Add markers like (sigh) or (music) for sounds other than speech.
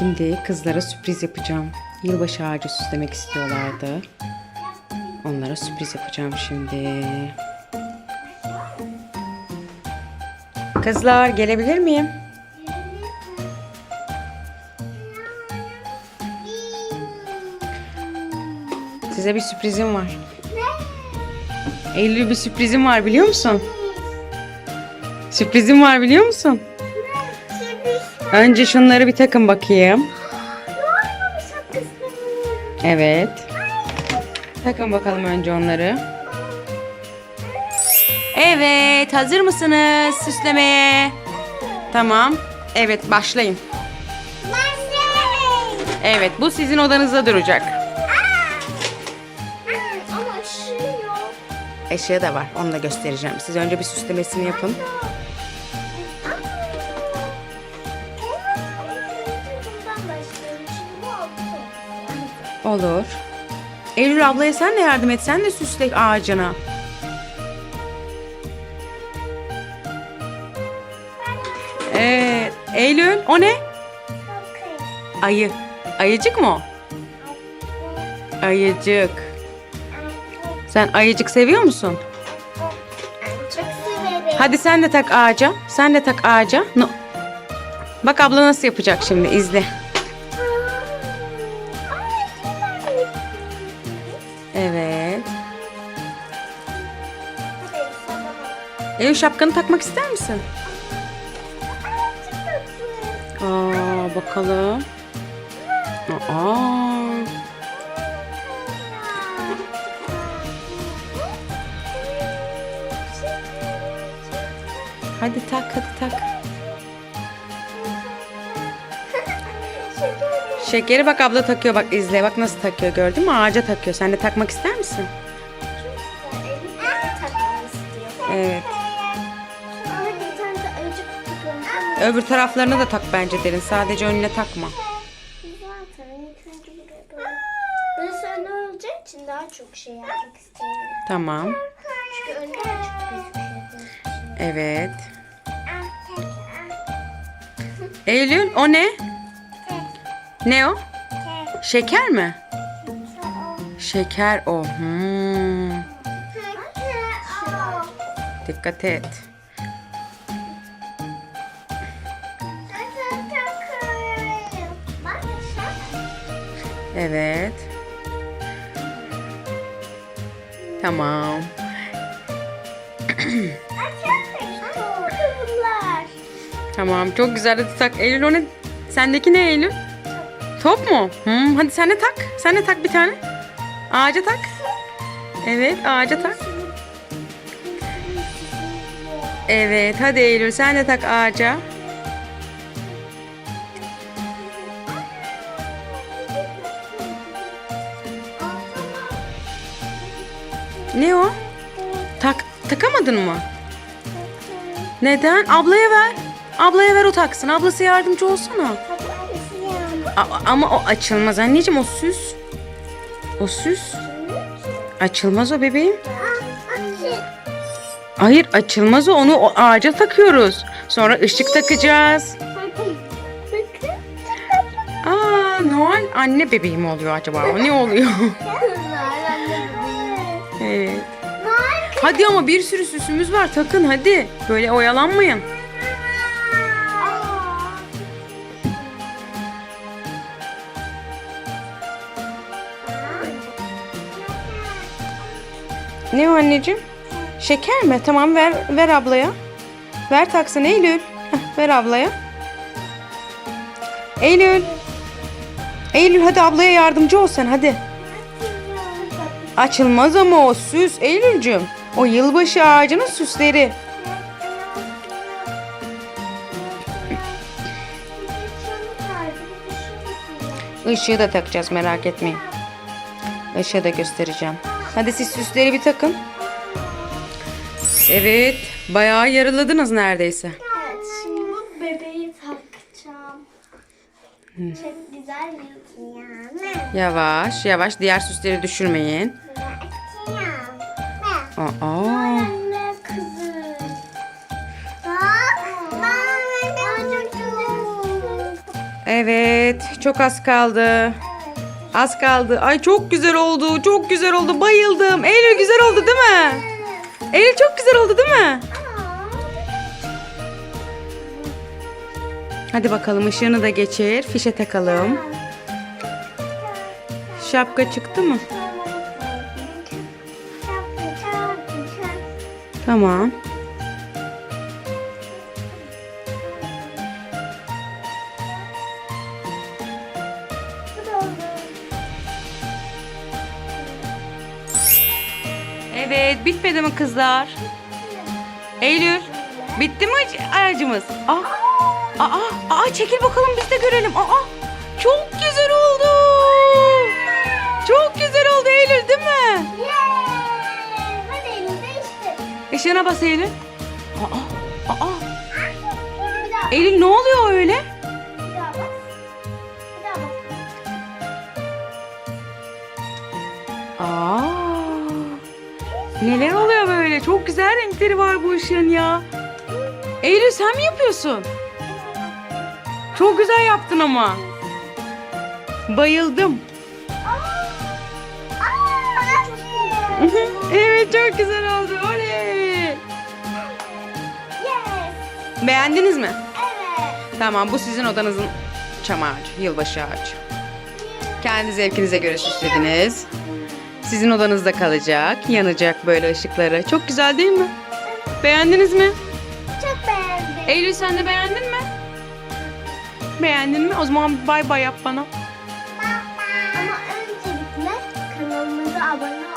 Şimdi kızlara sürpriz yapacağım. Yılbaşı ağacı süslemek istiyorlardı. Onlara sürpriz yapacağım şimdi. Kızlar gelebilir miyim? Size bir sürprizim var. Eylül bir sürprizim var biliyor musun? Sürprizim var biliyor musun? Önce şunları bir takın bakayım. Evet. Takın bakalım önce onları. Evet, hazır mısınız süslemeye? Tamam. Evet, başlayın. Evet, bu sizin odanızda duracak. Ama ışığı yok. Eşya da var, onu da göstereceğim. Siz önce bir süslemesini yapın. Olur. Eylül ablaya sen de yardım et. Sen de süsle ağacına. Evet. Eylül, o ne? Ayı. Ayıcık mı? Ayıcık. Sen ayıcık seviyor musun? Hadi sen de tak ağaca. Sen de tak ağaca. No. Bak abla nasıl yapacak şimdi izle. Eylül şapkanı takmak ister misin? Aa bakalım. Aa. Hadi tak hadi tak. Şekeri bak abla takıyor bak izle bak nasıl takıyor gördün mü ağaca takıyor. Sen de takmak ister misin? Evet. Öbür taraflarına da tak bence derin. Sadece önüne takma. Zaten ilk önce buraya doğru. Burası önde olacağı için daha çok şey yapmak istiyorum. Tamam. Çünkü önde çok gözüküyor. Evet. Eylül o ne? Ne o? Şeker mi? Şeker o. Hmm. Dikkat et. Evet. Tamam. Tamam çok güzel hadi tak. Eylül o? Sendeki ne Eylül? Top mu? Hmm, hadi sen de tak. Sen de tak bir tane. Ağaca tak. Evet ağaca tak. Evet hadi Eylül sen de tak ağaca. Ne o? Tak takamadın mı? Neden? Ablaya ver. Ablaya ver o taksın. Ablası yardımcı olsana. A- ama o açılmaz anneciğim o süs. O süs. Açılmaz o bebeğim. Hayır açılmaz o. Onu o ağaca takıyoruz. Sonra ışık takacağız. Aa Noel anne bebeğim oluyor acaba? O ne oluyor? (laughs) evet. Hadi ama bir sürü süsümüz var. Takın hadi. Böyle oyalanmayın. Ne o anneciğim? Şeker mi? Tamam ver ver ablaya. Ver taksın Eylül. Heh, ver ablaya. Eylül. Eylül hadi ablaya yardımcı ol sen hadi. Açılmaz ama o süs Eylül'cüm. O yılbaşı ağacının süsleri. Işığı da takacağız merak etmeyin. Işığı da göstereceğim. Hadi siz süsleri bir takın. Evet. Bayağı yarıladınız neredeyse. Evet, şimdi bebeği takacağım. Çok güzel bir yani. Yavaş yavaş diğer süsleri düşürmeyin. Aa. Evet, çok az kaldı. Az kaldı. Ay çok güzel oldu. Çok güzel oldu. Bayıldım. Eylül güzel oldu değil mi? Eylül çok güzel oldu değil mi? Hadi bakalım ışığını da geçir. Fişe takalım. Şapka çıktı mı? Tamam. Evet, bitmedi mi kızlar? Eylül, bitti mi ac- aracımız? Aa, aa, aa, çekil bakalım biz de görelim. Aa, çok güzel oldu. Işığına bas Eylül. Aa, aa. Bir daha. Eylül ne oluyor öyle? Bir daha bas. Bir daha bas. Aa. Neler oluyor böyle? Çok güzel renkleri var bu ışığın ya. Eylül sen mi yapıyorsun? Çok güzel yaptın ama. Bayıldım. Aa, (laughs) evet çok güzel oldu. Oley. Beğendiniz mi? Evet. Tamam bu sizin odanızın çam ağacı, yılbaşı ağacı. Kendi zevkinize göre süslediniz. Sizin odanızda kalacak, yanacak böyle ışıkları. Çok güzel değil mi? Beğendiniz mi? Çok beğendim. Eylül sen de beğendin mi? Beğendin mi? O zaman bay bay yap bana. Ama öncelikle kanalımıza abone